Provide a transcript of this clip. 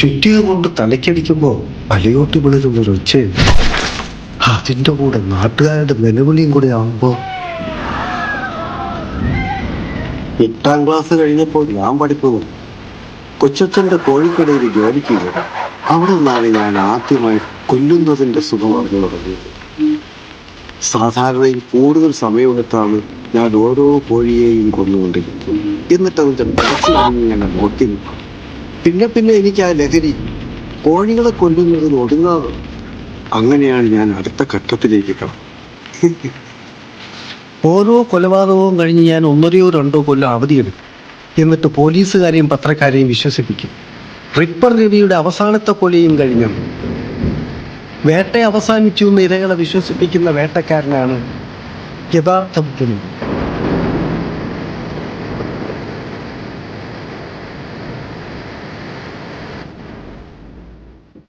ചുറ്റിക കൊണ്ട് തലയ്ക്കടിക്കുമ്പോ അലയോട്ടി വിളിക്കുന്നൊരു ഒച്ചയുണ്ട് അതിന്റെ കൂടെ നാട്ടുകാരുടെ നിലവിളിയും കൂടെ ആകുമ്പോ എട്ടാം ക്ലാസ് കഴിഞ്ഞപ്പോൾ ഞാൻ പഠിക്കുന്നു. കൊച്ചച്ഛന്റെ കോഴിക്കടയിൽ ജോലിക്ക് അവിടെ നിന്നാണ് ഞാൻ ആദ്യമായി കൊല്ലുന്നതിന്റെ സുഖം അറിഞ്ഞു തുടങ്ങിയത്. സാധാരണയിൽ കൂടുതൽ സമയമെടുത്താണ് ഞാൻ ഓരോ കോഴിയെയും കൊന്നുകൊണ്ടിരുന്നത് എന്നിട്ട് മനസ്സിലറിഞ്ഞ് ഞാൻ നോക്കി നിന്നു. പിന്നെ പിന്നെ എനിക്ക് ആ ലഹരി കോഴികളെ കൊല്ലുന്നതിൽ ഒടുങ്ങാതെ അങ്ങനെയാണ് ഞാൻ അടുത്ത ഘട്ടത്തിലേക്ക് കടന്നത് ഓരോ കൊലപാതകവും കഴിഞ്ഞ് ഞാൻ ഒന്നരയോ രണ്ടോ കൊല്ലം അവധിയെടുക്കും. എന്നിട്ട് പോലീസുകാരെയും പത്രക്കാരെയും വിശ്വസിപ്പിക്കും. റിപ്പർ രവിയുടെ അവസാനത്തെ കൊലയും കഴിഞ്ഞു വേട്ട അവസാനിച്ചു എന്ന് ഇരകളെ വിശ്വസിപ്പിക്കുന്ന വേട്ടക്കാരനാണ് യഥാർത്ഥ